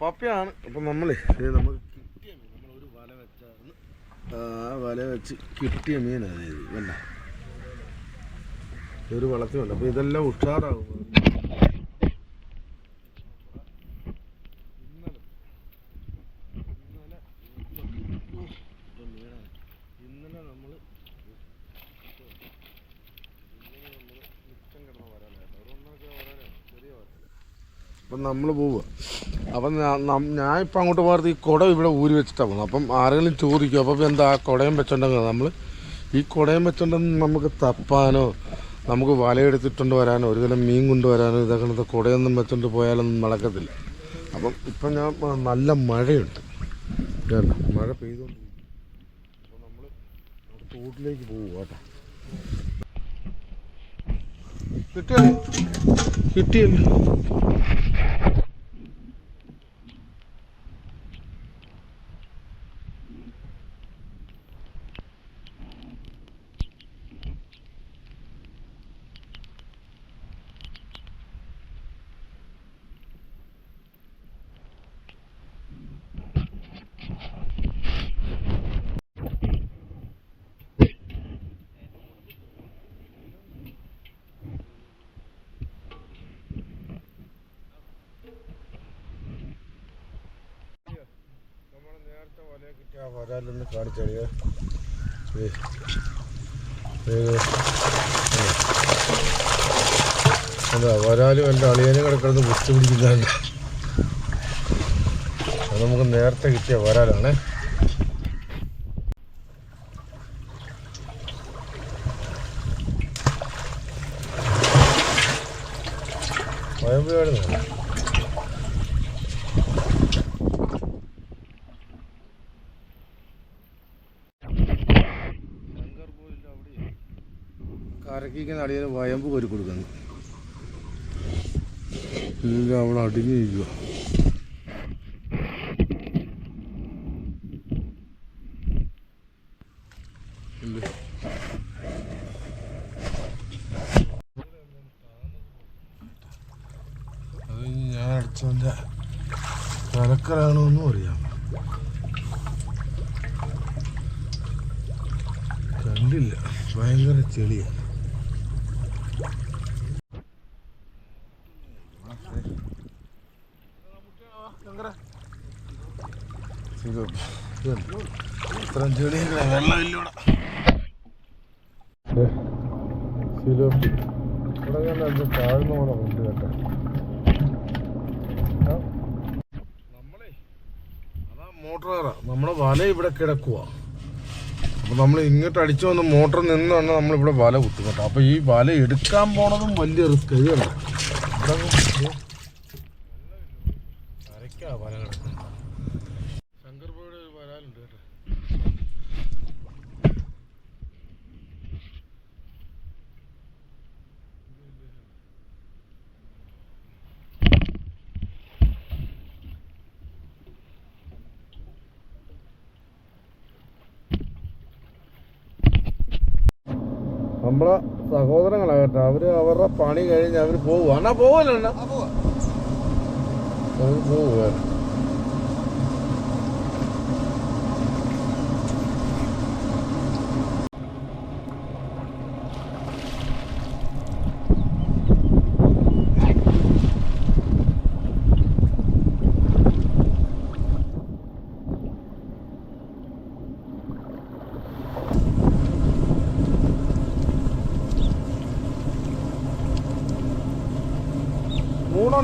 പപ്പയാണ്. അപ്പം നമ്മൾ നമ്മൾ കിട്ടിയ മീൻ ഒരു വല വെച്ചാണ് ആ വല വെച്ച് കിട്ടിയ മീനാണ് വേണ്ട ഒരു വളർത്തി അപ്പം അപ്പോൾ ഇതെല്ലാം ഉഷാറാകും നമ്മൾ പോവുക. അപ്പം ഞാൻ ഇപ്പം അങ്ങോട്ട് പോകാത്ത ഈ കുടം ഇവിടെ ഊരി വെച്ചിട്ടാണ് പോകുന്നത്. അപ്പം ആരെങ്കിലും ചോദിക്കും അപ്പം എന്താ ആ കുടയും വെച്ചോണ്ടെങ്കിൽ നമ്മൾ ഈ കുടയും വെച്ചോണ്ടെന്ന് നമുക്ക് തപ്പാനോ നമുക്ക് വലയെടുത്തിട്ടുണ്ട് വരാനോ ഒരു തരം മീൻ കൊണ്ടുവരാനോ ഇതൊക്കെ കുടയൊന്നും വെച്ചോണ്ട് പോയാലൊന്നും നടക്കത്തില്ല. അപ്പം ഇപ്പം ഞാൻ നല്ല മഴയുണ്ട്. മഴ പെയ്തുകൊണ്ടിരിക്കും അപ്പം നമ്മൾ തോട്ടിലേക്ക് പോകും കേട്ടോ. കിട്ടിയല്ലേ കിട്ടിയല്ലേ നമ്മൾ നേരത്തെ വലയെ കിട്ടിയ ആ വരാലൊന്ന് കാണിച്ചറിയ? അതാ വരാലും എന്റെ അളിയനും കിടക്കുന്നത് വിട്ടു പിടിക്കുന്നുണ്ട് അത് നമുക്ക് നേരത്തെ കിട്ടിയ വരാലാണ് കരക്കിക്കുന്ന അടിയന് വയമ്പ് കോരി കൊടുക്കുന്നു. ഇല്ല അവൾ അടിഞ്ഞിരിക്കുക സിലോപ്പി ഇവിടെ കണ്ട താഴ്ന്ന പോലെ ഉണ്ട് കേട്ടോ. നമ്മളെ അതാ നമ്മുടെ വല ഇവിടെ കിടക്കുക അപ്പൊ നമ്മൾ ഇങ്ങോട്ട് അടിച്ചു വന്ന് മോട്ടർ നിന്നാണ് നമ്മളിവിടെ വല കുത്തുന്നത് അപ്പോൾ അപ്പൊ ഈ വല എടുക്കാൻ പോണതും വലിയ റിസ്ക് ഇത് കണ്ടോ ഇവിടെ അങ്ങ് അരക്കാ വല കിടക്കുന്നത് ശങ്കർപുഴയുടെ ഒരു വരാലുണ്ട് കേട്ടോ നമ്മളെ സഹോദരങ്ങളാകട്ടെ അവർ അവരുടെ പണി കഴിഞ്ഞ് അവർ പോകും എന്നാ പോവല്ലോ അണ്ണാ? അവർ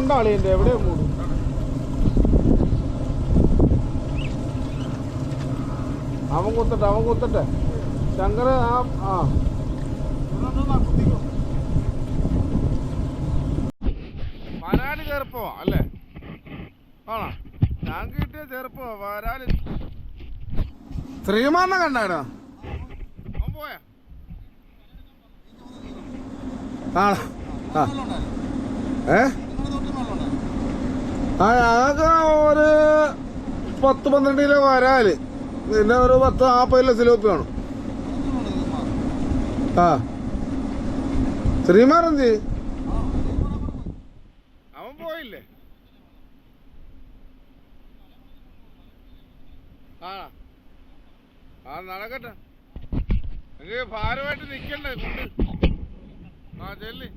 പോവുക എവിടെ മൂടും. അവൻ കുത്തട്ടെ അവൻ കുത്തട്ടെ. ശങ്കർ ആ ആ. വരാൽ ചെറുപ്പോ അല്ലേ? ആണോ? ഞാൻ കിട്ടിയ ചെറുപ്പോ വരാൽ. ശ്രീമാന്ന കണ്ടാടോ അവൻ പോയാ? ആണോ? ആ. ഏ? അതൊക്കെ ഒരു പത്ത് പന്ത്രണ്ട് കിലോ വരാൽ. പിന്നെ ഒരു പത്ത് നാൽപ്പത് കിലോ സിലോപ്പി വേണം ആ. ശ്രീമാർ എന്ത് അവൻ പോയില്ലേ? ആ. ആ നടക്കട്ടെ. എനിക്ക് ഭാരമായിട്ട് നിക്കണ്ടേ ആ ചെല്ലി.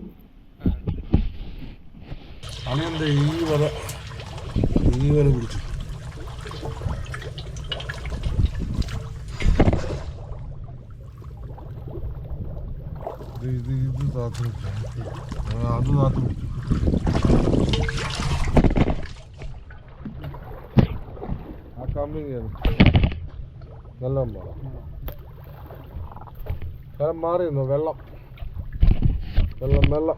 അവനെന്താ ഈ വക വല പിടിച്ചു ഇത് ഇത് ഇത് പിടിച്ചു അത് താത്ത് പിടിച്ചു ആ കമ്പി നല്ല മാറിയിരുന്നു? വെള്ളം. വെള്ളം വെള്ളം.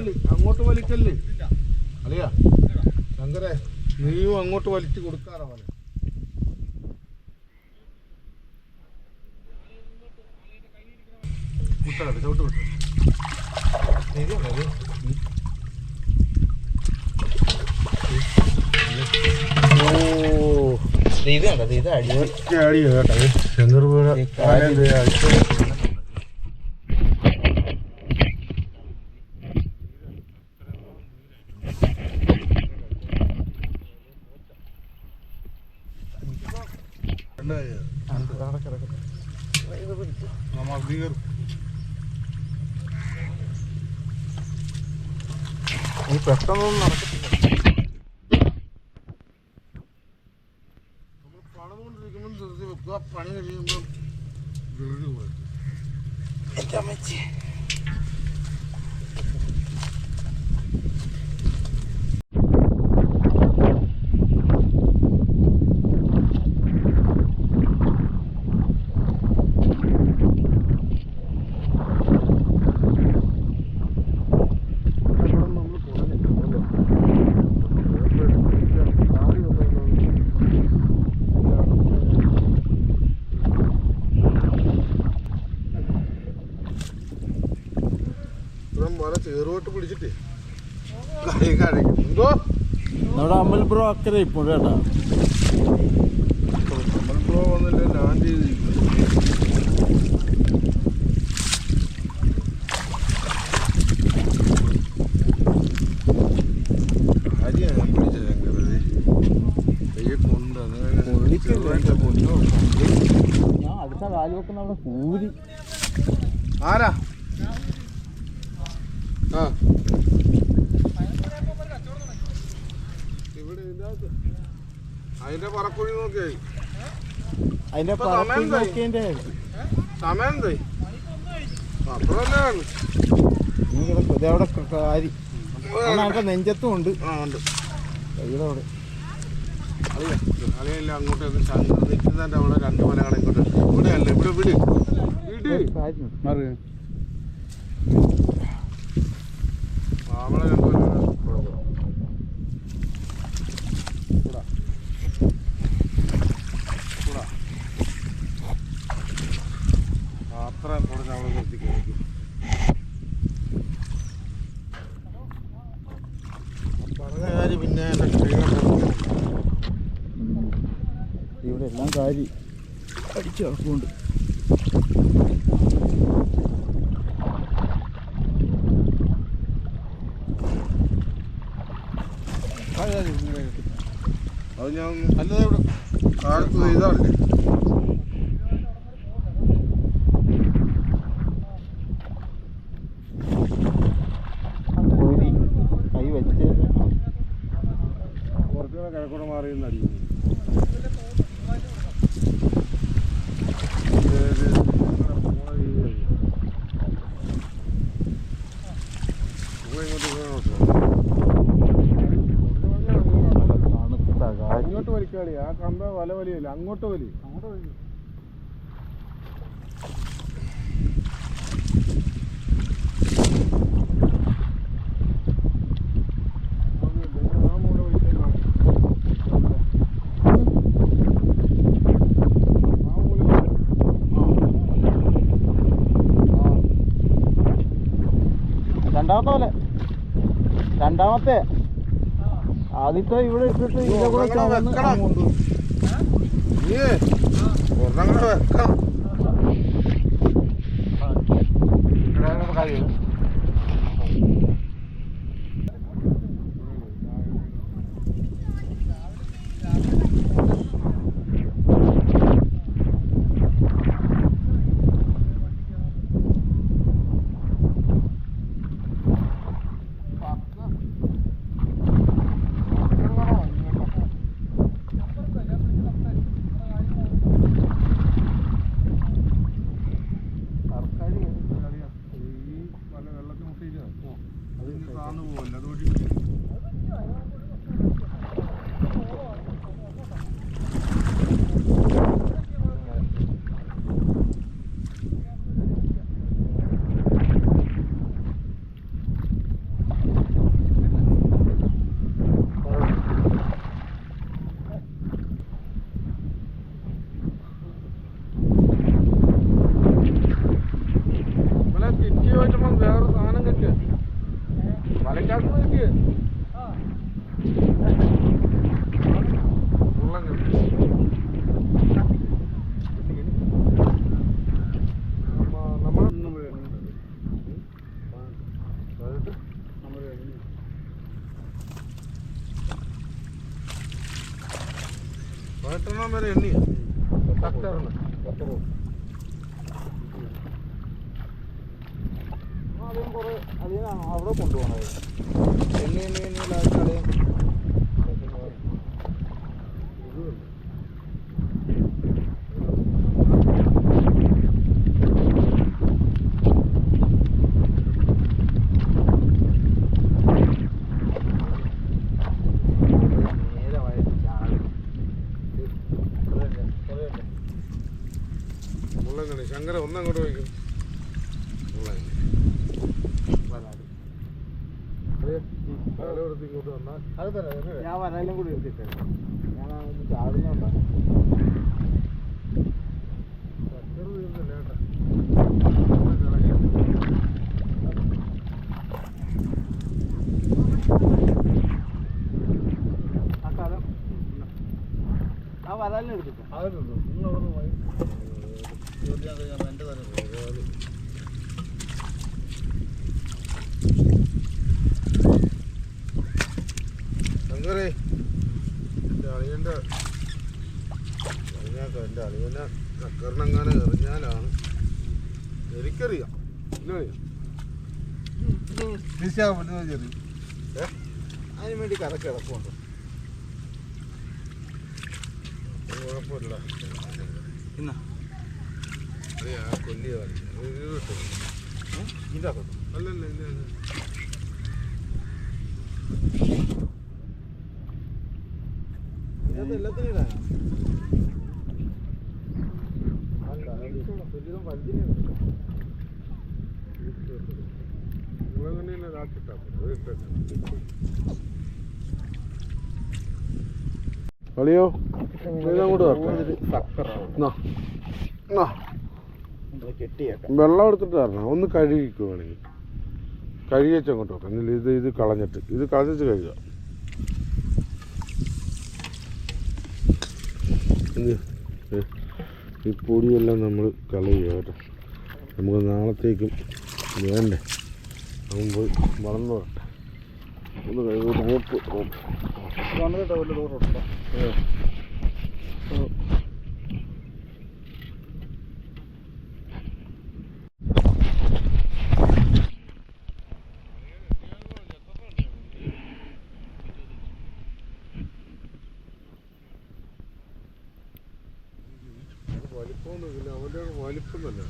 വലിക്കല്ലേ അങ്ങോട്ട് വലിക്കല്ലേ അളിയാ ശങ്കരേ നീയും അങ്ങോട്ട് വലിച്ചു കൊടുക്കാറ പോലെ വിട്ടത് ചവിട്ട് വിട്ടു ഓ ഇത് കണ്ടത് ഇത് അടി അടി കേട്ടോ. ശങ്കർ വീട് ഈ പെട്ടെന്നൊന്നും നടക്കത്തില്ല നമ്മൾ പണിതുകൊണ്ടിരിക്കുമ്പോൾ ധൃതി വെക്കുക പണി കഴിയുമ്പോൾ ധൃതി പോയി ബ്രോ അക്കരെ ഇപ്പോൾ കേട്ടോ. വന്നില്ല ഞാൻ ചെയ്തിരിക്കുന്നു അടുത്ത അവിടെ കൂരി ആരാ ആ ഇവിടെ ഇതിനകത്ത് അതിന്റെ പറക്കുഴി നോക്കിയായി അതിന്റെ പറക്കുഴി? നോക്കിയതിന്റെ സമയം എന്തായി? അത്ര തന്നെയാണ്. നീ കിടക്കും ഇത് അവിടെ ക- കാരി അവിടെ നെഞ്ചത്തും ഉണ്ട്. അങ്ങോട്ട് നിൽക്കുന്നതിന്റെ അവിടെ രണ്ട് മലകളെ ഇങ്ങോട്ട് ഇവിടെ അല്ല ഇവിടെ വിട്. മാമളെ മലകളെ കൊടുക്കണം കൂടാ കൂടാ എത്ര കുറച്ച് അവിടെ നിർത്തിക്കും പറഞ്ഞ കാര്യം പിന്നെ. ഇവിടെ എല്ലാം കാരി അടിച്ചു കിടക്കുന്നുണ്ട് അത് ഞാൻ അല്ലേ ഇവിടെ കാലത്ത് ഇതല്ലേ കോരി കൈ വെച്ച് കുറച്ചുകൂടെ കിഴക്കൂടെ മാറി നിന്ന് അടിക്കുന്നു ഇത് ഇത് ഇങ്ങനെ പോണ രീതിയിൽ. ഇവിടെ ഇങ്ങോട്ട് വീണോ തണുത്ത കാറ്റ് അങ്ങോട്ട് വലിക്കാടി ആ കമ്പ വല വലിയല്ല? അങ്ങോട്ട് വലി. അങ്ങോട്ട് വലി. രണ്ടാമത്തെ പോലെ രണ്ടാമത്തെ. ആദ്യത്തെ ഇവിടെ ഇട്ടിട്ട് ഇതിന്റെ കൂടെ വെക്കണം. അങ്ങ് കൊണ്ടുപോയി. നീ ഒരെണ്ണം കൂടെ വെക്കണം ഈ വല വെള്ളത്തിൽ മുട്ടിയിട്ട് അത് ഇനി താന്നു പോകില്ല അത് ഒഴുകി ഇവലെ തിരിച്ച് ചോദിച്ചപ്പോൾ വേറെ സാധനം കിട്ടിയ വലക്കാട്ട് കിട്ടിയ ഉള്ളം കിട്ടി നമ്മൾ പതിനെട്ടെണ്ണം വരെ എണ്ണിയ പത്തെണ്ണം അതിന് കുറെ അതിന് അവിടെ കൊണ്ടുപോകണത് എണ്ണി എണ്ണി എണ്ണി ലാസ്റ്റ് കളയും നേരെ വയറ്റ് ചാടി കുറേയുണ്ട്, കുറേയുണ്ട്. മുള്ളങ്കണി ശങ്കര ഒന്നങ്ങോട്ട് വയ്ക്കും മുള്ളങ്കണി കാലവൃത്തി ഇങ്ങോട്ട് വന്നാൽ അത് തരാം ഞാൻ വരാലും കൂടി എടുത്തിട്ട് ഞാൻ ഒന്ന് ചാടുന്നുണ്ടാ പച്ചറ് തീർന്നില്ല കേട്ടാ ആ കലം പോയി. എന്റെ എന്റെ അളിയന്റെ എന്റെ അളിയനെ ചക്കറിനെങ്ങനെ എറിഞ്ഞാലാണ്. എനിക്കറിയാം. ഇല്ലേ അതിനു വേണ്ടി കറക്ക് ഇന്നാ. അറിയാ കൊല്ലിയ കളി അത് ഇത്. കിട്ടും ഇതിന്റെ അകത്ത് അല്ലല്ല ഇല്ല ഇല്ല ഇതിനകത്ത് എല്ലാത്തിനും ഇടാനാ മുളകണ്ണിയിലെ ഇതാക്കിട്ടാ കളിയോ? വെള്ളം എടുത്തിട്ട് തരണം. ഒന്ന് കഴുകിക്കുവാണെങ്കിൽ കഴുകി വെച്ച് അങ്ങോട്ട് വെക്കാം. എന്നില്ല ഇത് ഇത് കളഞ്ഞിട്ട്. ഇത് കളഞ്ഞിട്ട് കഴുകുക ഈ പൊടിയെല്ലാം നമ്മൾ കളയുക കേട്ടോ. നമുക്ക് നാളത്തേക്കും വേണ്ടേ? നമ്മൾ പോയി വളർന്നു വരട്ടെ. ഒന്ന് റോപ്പ് റോപ്പ് വന്നിട്ടോ വലിയ ദൂരം ഏ. വലിപ്പമൊന്നുമില്ല അവന്റെ വലിപ്പം തന്നെ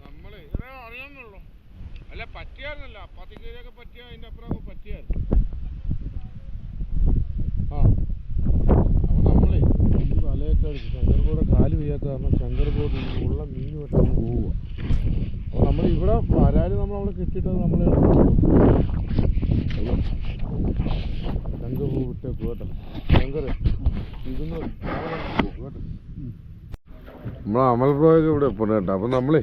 നമ്മളെ ഇതിനെ അറിയാമെന്നുള്ളൂ അല്ല പറ്റിയായിരുന്നല്ല അപ്പാത്തിക്കേരിയൊക്കെ പറ്റിയ അതിന്റെ അപ്പുറമൊക്കെ പറ്റിയായിരുന്നു ആ അപ്പോൾ നമ്മളെ ഈ വലയൊക്കെ അടിച്ച് ശങ്കർബോർഡ് കാൽ വയ്യാത്ത കാരണം ശങ്കർബോർഡ് ഈ ഉള്ള മീനുമായിട്ട് അങ്ങ് പോവുക അപ്പോൾ നമ്മൾ ഇവിടെ വരാൽ നമ്മൾ അവിടെ കെട്ടിയിട്ടത് നമ്മൾ ശങ്കർ പൂ വിട്ടേക്ക് കേട്ടോ ശങ്കർ ഇതൊന്ന് കേട്ടോ നമ്മൾ അമൽ പോണ കേട്ടോ അപ്പം നമ്മളേ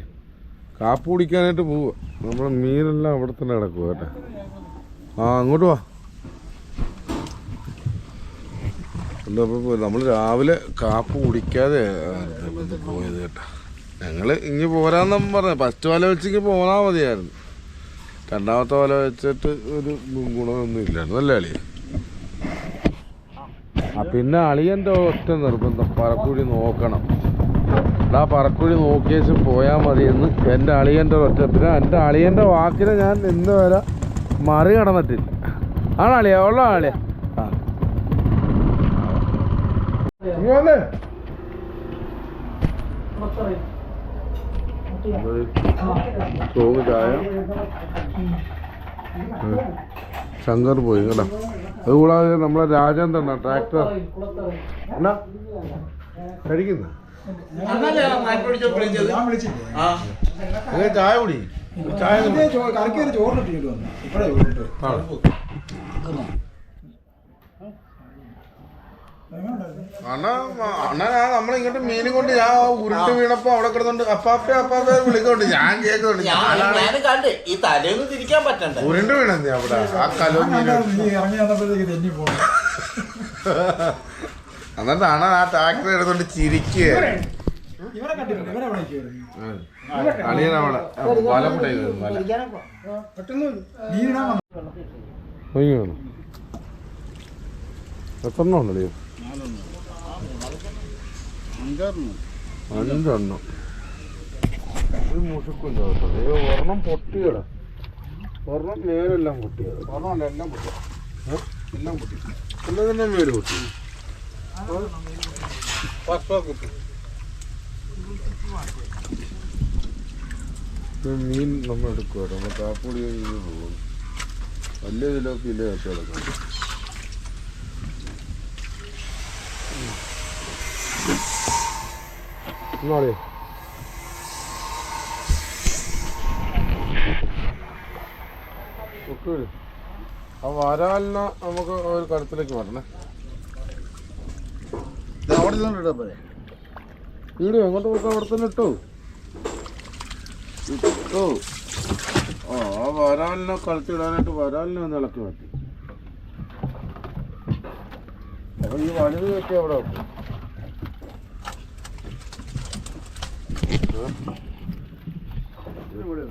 കാപ്പ് കുടിക്കാനായിട്ട് പോവുക നമ്മളെ മീനെല്ലാം അവിടെ തന്നെ കിടക്കുക കേട്ടോ. ആ അങ്ങോട്ട് വാ. നമ്മൾ രാവിലെ കാപ്പ് കുടിക്കാതെ പോയത് കേട്ടോ. ഞങ്ങൾ ഇങ്ങ് പോരാന്ന് പറഞ്ഞു. ഫസ്റ്റ് വല വെച്ചെങ്കിൽ പോകാൻ മതിയായിരുന്നു. രണ്ടാമത്തെ വല വെച്ചിട്ട് ഒരു ഗുണമൊന്നും ഇല്ലായിരുന്നു. അല്ലേ അളിയ ആ പിന്നെ അളിയന്റെ ഒറ്റ നിർബന്ധം. പറക്കുഴി നോക്കണം. ആ പറക്കുഴി നോക്കിയേച്ച് പോയാൽ മതിയെന്ന് എന്റെ അളിയന്റെ ഒറ്റ പിന്നെ എന്റെ അളിയന്റെ വാക്കിനെ ഞാൻ ഇന്ന് വരെ മറികടന്നിട്ടില്ല. ആണോ അളിയ? ഉള്ള അളിയ. ശങ്കർ പോയി കേട്ടോ. അതുകൂടാതെ നമ്മളെ രാജേന്ദ്രനാ ട്രാക്ടർ. എന്നാ? കഴിക്കുന്ന? ചായ കുടി. ചായ. കറക്കി ചോറിനിട്ട് വന്നു. ഇപ്പഴേ ചോറിട്ട്. അണ്ണ അണ്ണ നമ്മളിങ്ങോട്ട് മീനും കൊണ്ട് ഞാൻ ഉരുട്ട് വീണപ്പോ അവിടെ കിടന്നുണ്ട് അപ്പാപ്പ അപ്പാപ്പ വിളിക്കൊണ്ട് ഞാൻ കേൾക്കുന്നുണ്ട്. ഞാൻ കണ്ട്. ഈ തലേന്ന് തിരിക്കാൻ പറ്റണ്ട? ഉരുണ്ട് വീണന്നെ അവിടെ. ആ കലോ ഇറങ്ങി വന്നപ്പോഴത്തേക്ക് തെന്നി പോകണം എന്നിട്ടാണ് ആ ട്രാക്ടർ എടുത്തോണ്ട് ചിരിക്കുക അളിയനവിടെ വല അഞ്ചെണ്ണം. ഒരെണ്ണം പൊട്ടിയടാ. ഒരെണ്ണം മേലെല്ലാം പൊട്ടിയത് ഒരെണ്ണം എല്ലാം പൊട്ടി. എല്ലാം പൊട്ടി. എല്ലാം തന്നെ മേൽ പൊട്ടി. മീൻ നമ്മൾ എടുക്കുക കേട്ടോ നമ്മൾ കഴിഞ്ഞ് പോകും വലിയ ഇതിലൊക്കെ ഇല്ല എടുക്കാം എന്നാളേ ഒക്കെ ആ നമുക്ക് ഒരു കടത്തിലേക്ക് വരണേ അവിടെ പോരെ. വീട് എങ്ങോട്ട് കൊടുക്കാൻ അവിടെ തന്നെ ഇട്ടോ. ഇട്ടോ. ആ ആ വരാലിനെ കളത്തിടാനായിട്ട് വരാലിനെ ഒന്ന് ഇളക്കി മാറ്റി. അപ്പൊ ഈ വലുത് വെച്ച് അവിടെ വെക്കും? ഇവിടെ.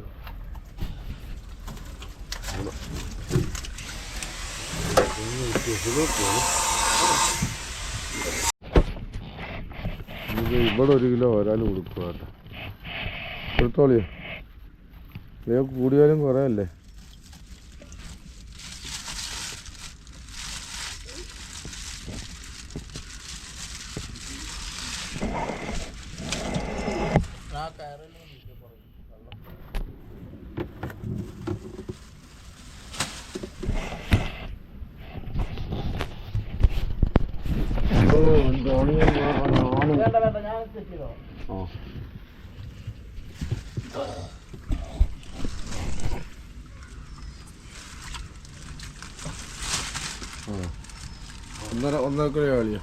ഇത് ഇവിടെ ഒരു കിലോ ഒരാൾ കൊടുക്കുക കേട്ടോ കൊടുത്തോളിയോ കൂടിയാലും കുറേ അല്ലേ ആ ആ. ഒന്നര ഒന്നര കിലോ കളിയോ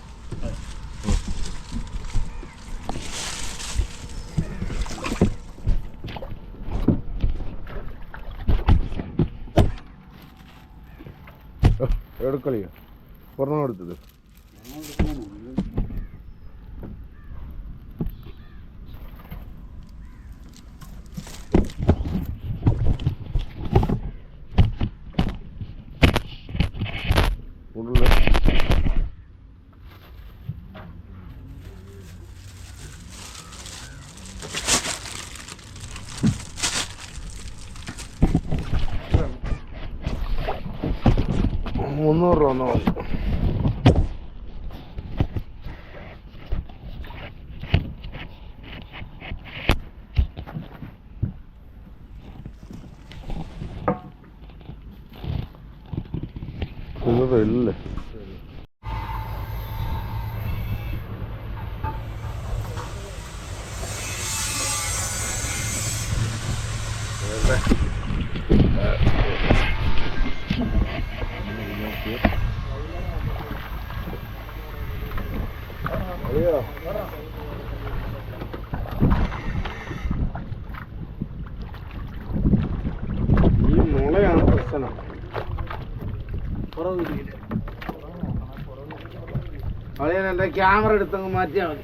എടുക്കളിയോ? ഒരെണ്ണം എടുത്തത് ഉള്ളിൽ മുന്നൂറ് രൂപ ഒന്നും മതി ഇത് വെല്ലേ അറിയോ ഈ മുളയാണ് പ്രശ്നം അളിയൻ എന്റെ ക്യാമറ എടുത്തങ്ങ് മാറ്റിയാൽ മതി.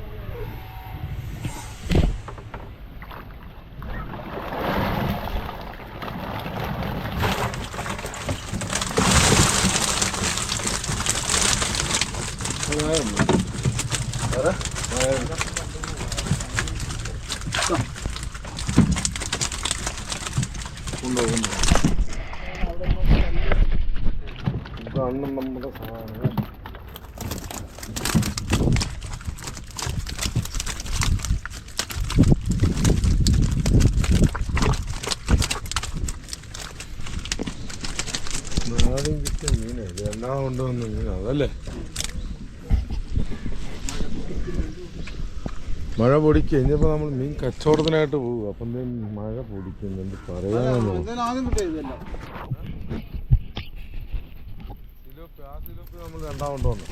കൊണ്ടുപോകും ഇതാണ് നമ്മുടെ സാധനം നാടൻ കിട്ടിയ മീനെ എന്നാ കൊണ്ടുവന്ന മീൻ അതല്ലേ മഴ പൊടിക്കുക ഇനിയിപ്പോൾ നമ്മൾ മീൻ കച്ചവടത്തിനായിട്ട് പോകും അപ്പം മഴ പൊടിക്കുന്നു എന്ത് പറയാനോ നമ്മൾ രണ്ടാം കൊണ്ടുവന്നു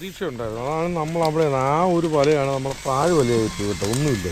പ്രതീക്ഷ ഉണ്ടായിരുന്നു അതാണ് നമ്മൾ അവിടെ ആ ഒരു വലയാണ് നമ്മളെ താഴ് വലയായിട്ട് കേട്ടോ ഒന്നുമില്ല